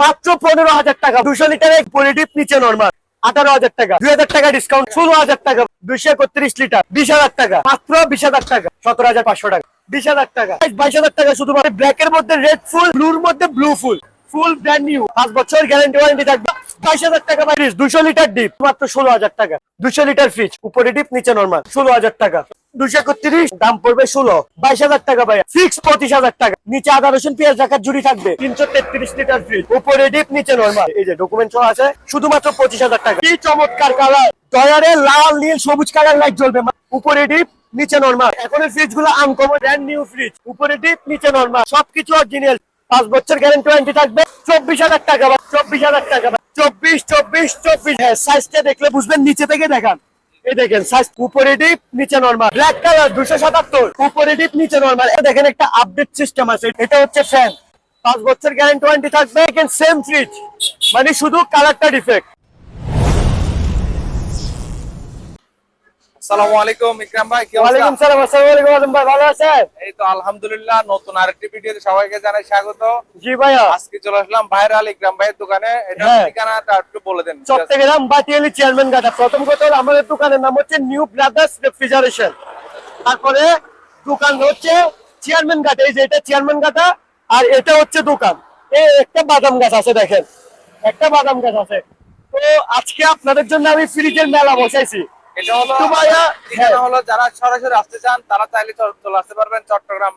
মাত্র পনেরো হাজার টাকা। দুশো লিটারের পলিটিভ নিচে নর্মাল আঠারো হাজার টাকা। দুই হাজার টাকা ডিসকাউন্ট ষোলো হাজার টাকা। দুইশো একত্রিশ লিটার। বিশ হাজার টাকা। মাত্র বিশ হাজার টাকা। সতেরো হাজার পাঁচশো টাকা। বিশ হাজার টাকা। বাইশ হাজার টাকা শুধুমাত্র। ব্ল্যাক এর মধ্যে রেড ফুল ব্লুর মধ্যে blue full full brand new পাঁচ বছর গ্যারান্টি ওয়ারেন্টি থাকবে। বাইশ হাজার টাকা বাইশ দুশো লিটার ডিপ মাত্র ষোলো হাজার টাকা। দুশো লিটার ফ্রিজ উপরে ডিপ নিচে নর্মাল ষোলো হাজার টাকা। দাম পড়বে ষোলো। বাইশ হাজার টাকা পঁচিশ হাজার টাকা। নিচে পেঁয়াজ জুড়ি থাকবে। তিনশো তেত্রিশ লিটার ফ্রিজ উপরে নিচে নর্মাল এই যে আছে, শুধুমাত্র পঁচিশ হাজার টাকা। চমৎকার কালার লাল, নীল, সবুজ কালার লাইট জ্বলবে। উপরে নিচে নর্মাল এখন ফ্রিজগুলো নিউ ফ্রিজ উপরে ডিপ নিচে নর্মাল সবকিছু পাঁচ বছর গ্যারান্টি ওয়ারেন্টি থাকবে। চব্বিশ হাজার টাকা চব্বিশ হাজার টাকা চব্বিশ চব্বিশ চব্বিশ। হ্যাঁ সাইজটা দেখলে বুঝবেন, নিচে থেকে দেখান। দেখেন নিচে দুশো নিচে দেখেন একটা আপডেট সিস্টেম আছে, এটা হচ্ছে ফ্যান পাঁচ বছর গ্যারান্টি থাকবে সেম ফ্রিজ মানে শুধু কালারটা ডিফেক্ট আসসালামু আলাইকুম ইকরাম ভাই কি ওয়ালাইকুম সালাম আসসালামু আলাইকুম ভাই ভালো আছেন? এই তো আলহামদুলিল্লাহ নতুন আরেকটি ভিডিওতে সবাইকে জানাই স্বাগত। জি ভাইয়া। আজকে চলে আসলাম ভাইরাল ইকরাম ভাইয়ের দোকানে। এটা হ্যাঁ। ঠিকানাটা একটু বলে দেন চট্টগ্রাম বাটিয়ালি চেয়ারম্যান গাটা প্রথম কথা হলো আমাদের দোকানের নাম হচ্ছে নিউ ব্রাদার্স রেফ্রিজারেশন। তারপরে দোকান হচ্ছে চেয়ারম্যান গাটা এই যে এটা চেয়ারম্যান গাটা আর এটা হচ্ছে দোকান। এই একটা বাদাম গাছ আছে দেখেন। একটা বাদাম গাছ আছে। তো আজকে আপনাদের জন্য আমি ফ্রিজের মেলা বসাইছি। এটা হলো ঠিকানা হ্যাঁ। হলো যারা সরাসরি আসতে চান তারা চাইলে চলে আসতে পারবেন চট্টগ্রাম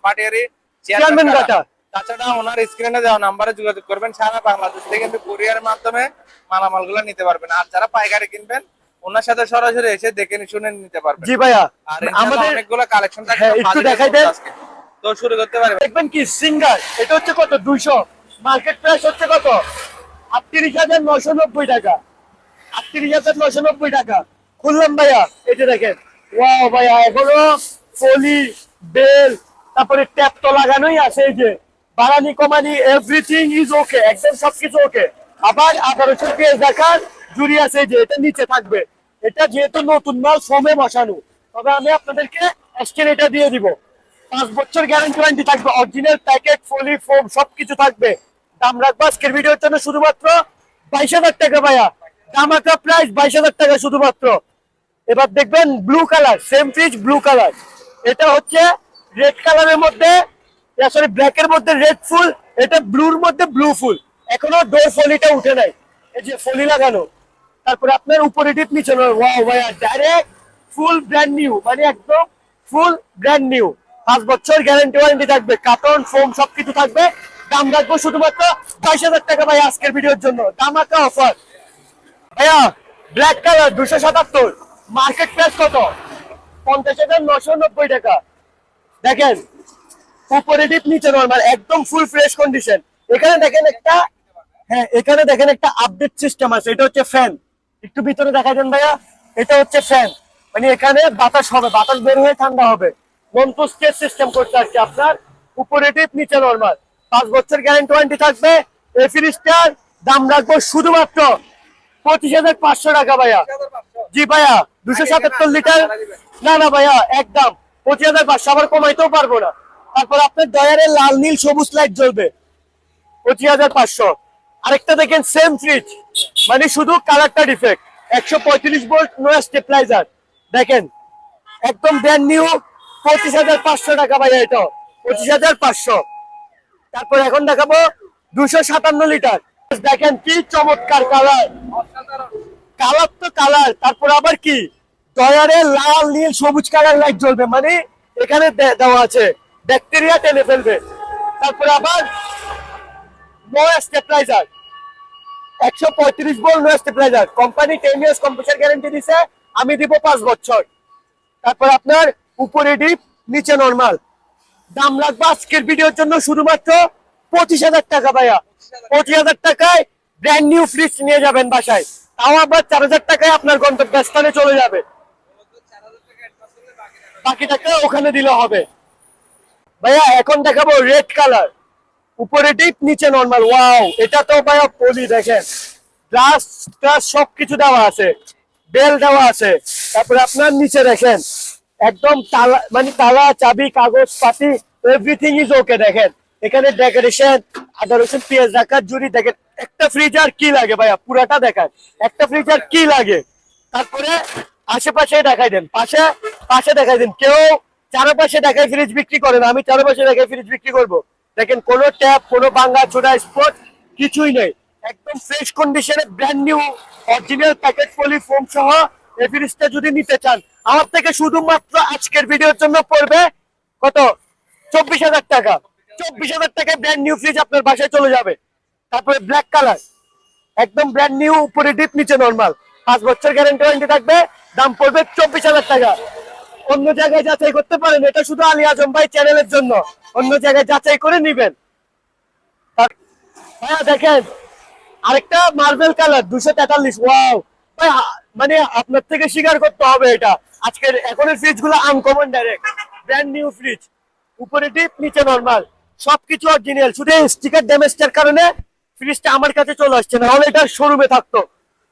চেয়ারম্যান ঘাটা। তাছাড়া ওনার স্ক্রিনে দেওয়া নাম্বারে যোগাযোগ করবেন সারা বাংলাদেশ থেকে কিন্তু কুরিয়ারের মাধ্যমে মালামালগুলো নিতে পারবেন। আর যারা পাইকারি কিনবেন ওনার সাথে সরাসরি এসে দেখে শুনে নিতে পারবেন। জি ভাইয়া আর আমাদের অনেকগুলো কালেকশন থাকে হ্যাঁ, একটু দেখাই দেন। তো শুরু করতে পারবেন দেখবেন কি সিঙ্গার এটা হচ্ছে কত? দুইশো। মার্কেট প্রাইস হচ্ছে কত? আটত্রিশ হাজার নশো নব্বই টাকা। আটত্রিশ হাজার নশো নব্বই টাকা। খুললাম ভাইয়া। যে দেখেন। ওয়াও ভাইয়া এখনও ফলি বেল তারপরে ট্যাপ তো লাগানোই আছে এই যে। বাড়ানি কমানি এভরিথিং ইজ ওকে একদম সবকিছু ওকে আবার আঠারোশো পেজ দেখার জুড়ি আছে যে এটা নিচে থাকবে। এটা যেহেতু নতুন মাল ফোমে বসানো। তবে আমি আপনাদেরকে এটা দিয়ে দিব। পাঁচ বছর গ্যারান্টি ওয়ারেন্টি থাকবে অরিজিনাল প্যাকেট ফলি ফোম সবকিছু থাকবে। দাম রাখব আজকের ভিডিওর জন্য শুধুমাত্র বাইশ হাজার টাকা ভাইয়া। দামাকা প্রাইস বাইশ হাজার টাকা শুধুমাত্র। এবার দেখবেন blue colour same fridge blue colour এটা হচ্ছে রেড কালারের মধ্যে সরি ব্ল্যাক এর মধ্যে রেড ফুল, এটা ব্লুর মধ্যে ব্লু ফুল। এখনও ডোর ফলিটা উঠে নাই। এই যে ফলি লাগানো। তারপরে আপনার উপরে ডিপ নিচে ওয়াও ভাইয়া ডাইরেক্ট ফুল ব্র্যান্ড নিউ মানে একদম ফুল ব্র্যান্ড নিউ পাঁচ বছর গ্যারান্টি ওয়ারেন্টি থাকবে কার্টন ফোম সবকিছু থাকবে। দাম রাখব শুধুমাত্র বাইশ হাজার টাকা ভাই আজকের ভিডিওর জন্য। দামাকা অফার ভাইয়া ব্ল্যাক কালার দুশো সাতাত্তর। মার্কেট প্রাইস কত? পঞ্চাশ হাজার নশো নব্বই টাকা। দেখেন, উপরে ডিপ নিচে নর্মাল একদম ফুল ফ্রেশ কন্ডিশন এখানে দেখেন একটা হ্যাঁ এখানে দেখেন একটা আপডেট সিস্টেম আছে, এটা হচ্ছে ফ্যান একটু ভিতরে দেখা যান ভাইয়া, এটা হচ্ছে ফ্যান মানে এখানে বাতাস হবে, বাতাস বের হয়ে ঠান্ডা হবে। মন্টুস্টের সিস্টেম করতে আসছে আপনার। উপরে ডিপ নিচে নর্মাল পাঁচ বছর গ্যারান্টি ওয়ারেন্টি থাকবে। এই ফ্রিজটার দাম রাখব শুধুমাত্র পঁচিশ হাজার পাঁচশো টাকা ভাইয়া। জি ভাইয়া। দুশো সাতাত্তর লিটার? না না ভাইয়া একদম। পঁচিশ হাজার পাঁচশো আবার কমাইতেও পারব না। তারপর আপনার দয়ারে লাল নীল সবুজ লাইট জ্বলবে। পঁচিশ হাজার পাঁচশো। আরেকটা দেখেন সেম ফ্রিজ মানে শুধু কালারটা ডিফেক্ট একশো পঁয়ত্রিশ ভোল্ট নো স্টেপলাইজার দেখেন একদম ব্র্যান্ড নিউ পঁচিশ হাজার পাঁচশো টাকা ভাইয়া এটা। পঁচিশ হাজার পাঁচশো। তারপর এখন দেখাবো দুশো সাতান্ন লিটার। দেখেন কি চমৎকার কালার কালার তো কালার, তারপর আবার কি? দয়ারে লাল, নীল, সবুজ কালার লাইট জ্বলবে মানে এখানে দেওয়া আছে। ব্যাকটেরিয়া টেনে ফেলবে। তারপর আবার নো স্টেপলাইজার একশো পঁয়ত্রিশ বল no stabiliser company ten years computer guarantee দিছে, আমি দিব পাঁচ বছর। তারপর আপনার উপরে ডিপ নিচে নর্মাল দাম রাখব আজকের ভিডিওর জন্য শুধুমাত্র পঁচিশ হাজার টাকা ভাইয়া। পঁচিশ হাজার টাকায় ব্র্যান্ড নিউ ফ্রিজ নিয়ে যাবেন বাসায়। তাও আবার চার হাজার টাকায় আপনার গন্তব্যস্থানে চলে যাবে। বাকি টাকা ওখানে দিলে হবে। ভাইয়া, এখন দেখাবো রেড কালার উপরে ডিপ নিচে নর্মাল ওয়াও এটা তো ভাইয়া পলি, দেখেন। গ্লাস সবকিছু দেওয়া আছে। বেল দেওয়া আছে। তারপরে আপনার নিচে দেখেন। একদম তালা মানে তালা, চাবি, কাগজ, পাতি এভরিথিং ইজ ওকে দেখেন। এখানে ডেকোরেশন আদা, রসুন, পেঁয়াজ রাখার জুড়ি দেখেন, একটা ফ্রিজ আর কি লাগে ভাইয়া? পুরাটা দেখান। একটা ফ্রিজ আর কি লাগে? তারপরে আশেপাশে দেখাই দেন, পাশে পাশে দেখাই দেন। কেউ চারপাশে দেখায় ফ্রিজ বিক্রি করে না, আমি চারপাশে দেখায় ফ্রিজ বিক্রি করব। দেখেন, কোনো ট্যাপ কোনো বাঙ্গা ছোটা স্পট কিছুই নেই। একদম ফ্রেশ কন্ডিশনে brand new original packet poly foam সহ এই ফ্রিজটা যদি নিতে চান, আমার থেকে শুধুমাত্র আজকের ভিডিওর জন্য পড়বে কত? চব্বিশ হাজার টাকা। চব্বিশ হাজার টাকায় ব্র্যান্ড নিউ ফ্রিজ আপনার বাসায় চলে যাবে। তারপরে ব্ল্যাক কালার একদম ব্র্যান্ড নিউ উপরে ডিপ নিচে নরমাল পাঁচ বছর গ্যারেন্টি ওয়ারেন্টি থাকবে, দাম পড়বে চব্বিশ হাজার টাকা। অন্য জায়গায় যাচাই করতে পারেন, এটা শুধু আলী আজম ভাই চ্যানেলের জন্য। অন্য জায়গায় যাচাই করে নিবেন। ভাইয়া দেখেন, আরেকটা মার্বেল কালার দুশো তেতাল্লিশ। ওয়াও ভাই মানে আপনার থেকে স্বীকার করতে হবে এটা। আজকের, এখনের ফ্রিজগুলো uncommon direct brand new fridge উপরে ডিপ নিচে নরমাল সবকিছু অরিজিনাল শুধু স্টিকার ড্যামেজটার কারণে ফ্রিজটা আমার কাছে চলে আসছে না। হলে এটা শোরুমে থাকতো।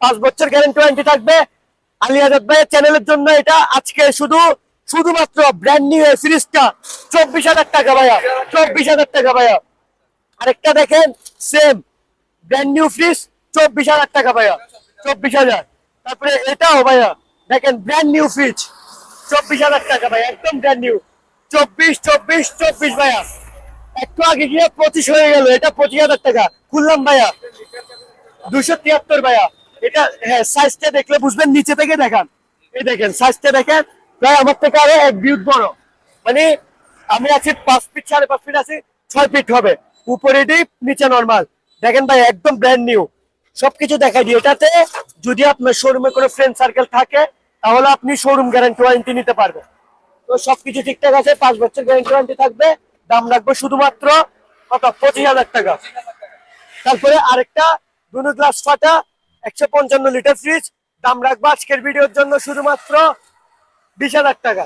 পাঁচ বছর গ্যারান্টি ওয়ারেন্টি থাকবে। আলী আজাদ ভাইয়ের চ্যানেলের জন্য এটা আজকে শুধু, শুধুমাত্র ব্র্যান্ড নিউ এই ফ্রিজটা চব্বিশ হাজার টাকা ভাইয়া। চব্বিশ হাজার টাকা ভাইয়া। আরেকটা দেখেন সেম ব্র্যান্ড নিউ ফ্রিজ চব্বিশ হাজার টাকা ভাইয়া। চব্বিশ হাজার। তারপরে এটাও ভাইয়া। দেখেন ব্র্যান্ড নিউ ফ্রিজ চব্বিশ হাজার টাকা ভাইয়া। একদম ব্র্যান্ড নিউ চব্বিশ চব্বিশ চব্বিশ ভাইয়া। একটু আগে গিয়ে পঁচিশ হয়ে গেল, এটা পঁচিশ হাজার টাকা। খুললাম ভাইয়া। দুশো তিয়াত্তর ভাইয়া। এটা হ্যাঁ সাইজটা দেখলে বুঝবেন, নিচে থেকে দেখান। এই দেখেন সাইজটা দেখেন। প্রায় আমার থেকে আরও এক বিউট বড়। মানে আমি আছি পাঁচ ফিট সাড়ে পাঁচ ফিট আছি, ছয় ফিট হবে। উপরে ডিপ নিচে নর্মাল দেখেন ভাই, একদম ব্র্যান্ড নিউ সবকিছু দেখাই দিই। এটাতে যদি আপনার শোরুমে কোনো ফ্রেন্ড সার্কেল থাকে, তাহলে আপনি শোরুম গ্যারান্টি ওয়ারেন্টি নিতে পারবেন। তো সবকিছু ঠিকঠাক আছে, পাঁচ বছর গ্যারান্টি ওয়ারেন্টি থাকবে। দাম রাখব শুধুমাত্র কত? পঁচিশ হাজার টাকা। তারপরে আরেকটা দুনো গ্লাস ফাটা একশো পঞ্চান্ন লিটার ফ্রিজ। দাম রাখব আজকের ভিডিওর জন্য শুধুমাত্র বিশ হাজার টাকা।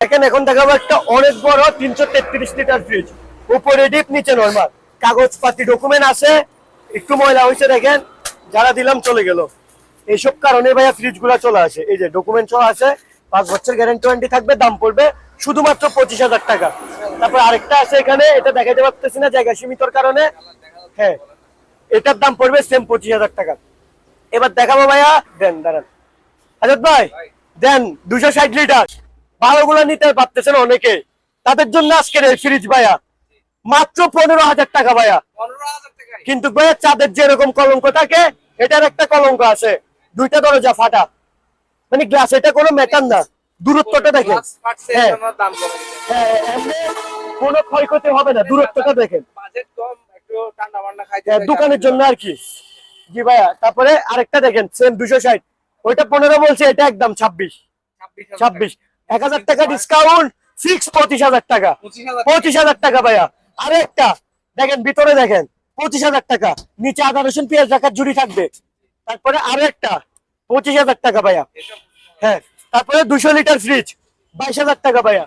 দেখেন, এখন দেখাবো একটা অনেক বড় তিনশো তেত্রিশ লিটার ফ্রিজ। উপরে ডিপ নিচে নর্মাল কাগজপাতি ডকুমেন্ট আছে। একটু ময়লা হয়েছে, দেখেন। যারা দিলাম, চলে গেল। এইসব কারণে ভাইয়া ফ্রিজগুলা চলে আসে। এই যে ডকুমেন্ট চলে আসে পাঁচ বছর গ্যারেন্টি ওয়ারেন্টি থাকবে, দাম পড়বে শুধুমাত্র পঁচিশ হাজার টাকা। তারপর আরেকটা আছে এখানে এটা দেখাতে পারতেছি না জায়গা সীমিতর কারণে। হ্যাঁ এটার দাম পড়বে সেম পঁচিশ হাজার টাকা। এবার দেখাবো ভাইয়া দেন দাঁড়ান। হাজার ভাই দেন দুশো ষাট লিটার। ভালোগুলো নিতে পারতেছেন অনেকে। তাদের জন্য আজকের এই ফ্রিজ ভাইয়া। মাত্র পনেরো হাজার টাকা ভাইয়া। কিন্তু ভাইয়া চাঁদের যেরকম কলঙ্ক থাকে এটার একটা কলঙ্ক আছে। দুইটা দরজা ফাটা। মানে গ্লাস এটা কোনো ম্যাটার না। দূরত্বটা দেখেন। হ্যাঁ। হ্যাঁ, কোনো ক্ষয়ক্ষতি হবে না দূরত্বটা দেখেন। হ্যাঁ, দোকানের জন্য আর কি। জি ভাইয়া তারপরে আরেকটা দেখেন সেম দুশো ষাট। ওইটা পনেরো বলছে এটা একদম ছাব্বিশ। ছাব্বিশ এক হাজার টাকা ডিসকাউন্ট ফিক্স পঁচিশ হাজার টাকা। পঁচিশ হাজার টাকা। ভাইয়া। আরে একটা দেখেন ভিতরে দেখেন পঁচিশ হাজার টাকা। নিচে আদা রসুন পেঁয়াজ রাখার জুড়ি থাকবে। তারপরে আরও একটা পঁচিশ হাজার টাকা ভাইয়া। হ্যাঁ। তারপরে দুশো লিটার ফ্রিজ বাইশ হাজার টাকা ভাইয়া।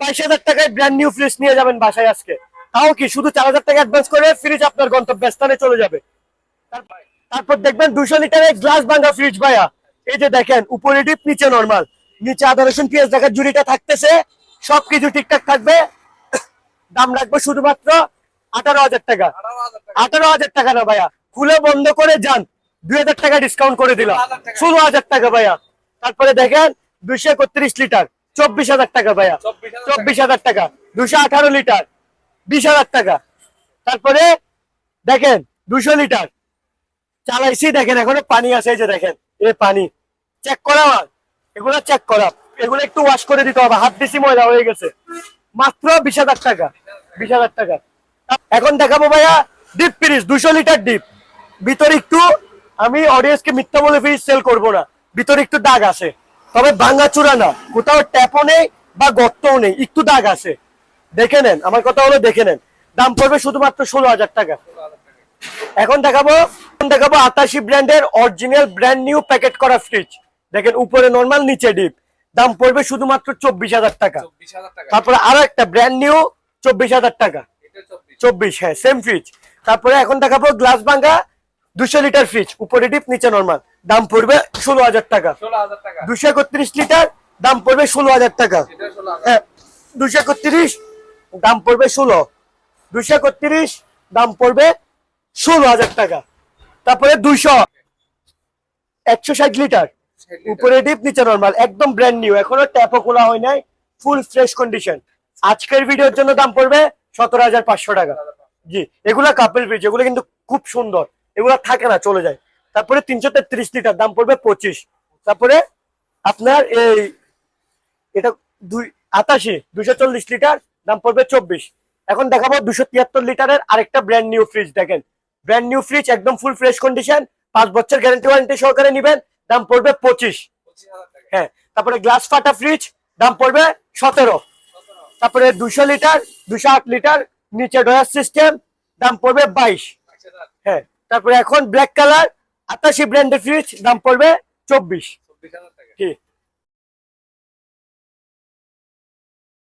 বাইশ হাজার টাকায় ব্র্যান্ড নিউ ফ্রিজ নিয়ে যাবেন বাসায় আজকে। তাও কি শুধু চার হাজার টাকা অ্যাডভান্স করে ফ্রিজ আপনার গন্তব্যস্থানে চলে যাবে। তারপর- দেখবেন দুশো লিটারের গ্লাস ভাঙা ফ্রিজ ভাইয়া। এই যে দেখেন উপরে ডিপ নিচে নর্মাল নিচে আদা রসুন পেঁয়াজ দেখার জুড়িটা থাকতেছে। সবকিছু ঠিকঠাক থাকবে। দাম রাখব শুধুমাত্র আঠারো হাজার টাকা। আঠারো হাজার টাকা না ভাইয়া। খুলে বন্ধ করে যান। দুই হাজার টাকা ডিসকাউন্ট করে দিলাম। 16,000 ষোলো হাজার টাকা ভাইয়া। তারপরে দেখেন দুইশো একত্রিশ লিটার। চব্বিশ হাজার টাকা ভাইয়া। চব্বিশ হাজার টাকা। দুশো আঠারো লিটার। বিশ হাজার টাকা। তারপরে দেখেন দুশো লিটার। চালাইছি দেখেন এখনও পানি আছে এই যে দেখেন এ পানি। চেক করা এগুলো চেক করা। এগুলো একটু ওয়াশ করে দিতে হবে। হাত দিছি ময়লা হয়ে গেছে। মাত্র বিশ হাজার টাকা। বিশ হাজার টাকা। এখন দেখাবো ভাইয়া ডিপ ফ্রিজ দুশো লিটার ডিপ ভিতরে একটু আমি অডিয়েন্সকে মিথ্যা বলে ফ্রিজ সেল করব না। ভিতরে একটু দাগ আছে। তবে ভাঙ্গা চূড়া না। কোথাও ট্যাপও নেই বা গর্তও নেই। একটু দাগ আছে। দেখে নেন। আমার কথা হলো দেখে নেন। দাম পড়বে শুধুমাত্র ষোলো হাজার টাকা। এখন দেখাবো এখন দেখাবো আটাশি ব্র্যান্ডের অরিজিনাল ব্র্যান্ড নিউ প্যাকেট করা ফ্রিজ দেখেন উপরে নর্মাল নিচে ডিপ দাম পড়বে শুধুমাত্র চব্বিশ হাজার টাকা। তারপরে আরও একটা ব্র্যান্ড নিউ চব্বিশ হাজার টাকা। চব্বিশ। হ্যাঁ সেম ফ্রিজ তারপরে এখন দেখাবো গ্লাস ভাঙ্গা দুশো লিটার ফ্রিজ উপরে ডিপ নিচে নর্মাল দাম পড়বে ষোলো হাজার টাকা। দুশো একত্রিশ লিটার দাম পড়বে ষোলো হাজার টাকা। হ্যাঁ দুশো একত্রিশ দাম পড়বে ষোলো। দুশো একত্রিশ দাম পড়বে ষোলো হাজার টাকা। তারপরে দুইশো। একশো ষাট লিটার। উপরে ডিপ নিচে নর্মাল একদম ব্র্যান্ড নিউ এখনও ট্যাপও খোলা হয় নাই। ফুল ফ্রেশ কন্ডিশন আজকের ভিডিওর জন্য দাম পড়বে সতেরো হাজার পাঁচশো টাকা। জি এগুলা কাপেল ফ্রিজ এগুলো কিন্তু খুব সুন্দর। এগুলা থাকে না, চলে যায়। তারপরে তিনশো তেত্রিশ লিটার, দাম পড়বে পঁচিশ। তারপরে আপনার এই, এটা দুই, আটাশি দুশো চল্লিশ লিটার, দাম পড়বে চব্বিশ। এখন দেখাবো দুশো তিয়াত্তর লিটারের আরেকটা ব্র্যান্ড নিউ ফ্রিজ দেখেন। ব্র্যান্ড নিউ ফ্রিজ একদম ফুল ফ্রেশ কন্ডিশন পাঁচ বছর গ্যারান্টি ওয়ারেন্টি সহকারে নিবেন, দাম পড়বে পঁচিশ। হ্যাঁ তারপরে গ্লাস ফাটা ফ্রিজ দাম পড়বে সতেরো। তারপরে দুশো লিটার দুশো আট লিটার, নিচে ডয়ার সিস্টেম দাম পড়বে বাইশ। হ্যাঁ তারপরে এখন ব্ল্যাক কালার আটাশি ব্র্যান্ডের ফ্রিজ দাম পড়বে চব্বিশ। জি